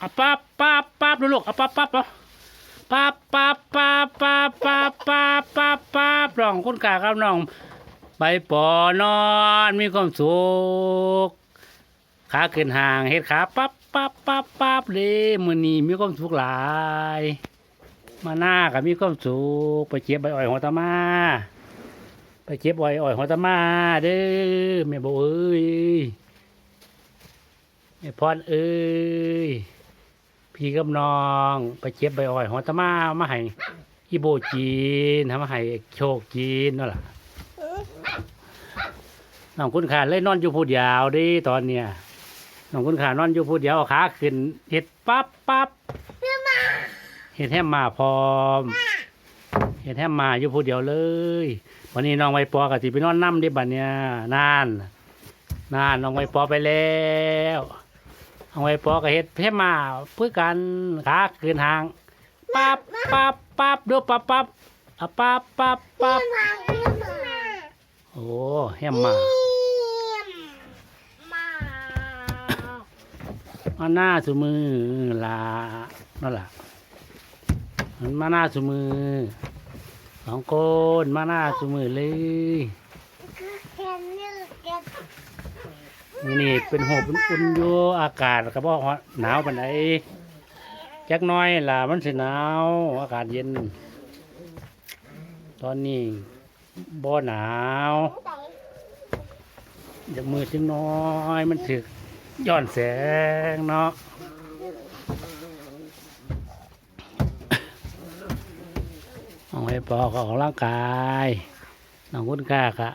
อะปั๊บปั๊บปั๊บดูลูกอะปั๊บปั๊บเนาปั๊บปั๊บปั๊บปั๊บปั๊บปั๊บปั๊บปั๊บน้องคุณกาครับน้องใบปอนอนมีความสุขขาขึ้นห่างเฮ็ดขาปั๊บปั๊บปั๊บปั๊บเลยมื้อนี้มีความสุขหลาย มาหน้าก็มีความสุขไปเจ็บใบอ่อยหัวตะมาไปเจ็บอ่อยอ่อยหัวตะมาเด้อแม่บอกเอ้ยแม่พรเอ้ย พี่กับน้องไปเจ็บใบอ่อยหัวตะมามาให้อีโบจีนทำมาให้โชคจีนนั่นแหละน้องคุณขาเลยนอนอยู่ผู้เดียวดิตอนเนี้ยน้องคุณขานอนอยู่ผู้เดียวขาขึ้นเห็ดปั๊บปั๊บเห็ดแฮมมาพร้อมเห็ดแฮมมาอยู่ผู้เดียวเลย วันนี้น้องไวปอกับสิไปนอนน้ำดิบัดเนี่ยนานนานน้องไวปอไปแล้ว น้องไวปอกับเห็ดแฮมมาเพื่อกันขาขึ้นหางปั๊บปั๊บปั๊บดูปั๊บปั๊บอะปั๊บปั๊บปั๊บโอ้แฮมมามาหน้าสุมือลานั่นล่ะมันมาหน้าสุมือสองคนมาหน้าสมือเลย มื้อนี่เป็นหบอุ่นๆอยู่อากาศก็บ่ฮ้อนหนาวปานใดจักหน้อยล่ะมันสิหนาว อากาศเย็น ตอนนี้บ่หนาวจะมือจังน้อยมันถึกย้อนแสงเนาะเอาให้ปอก็ออกกำลังกายน้องคุณกากะ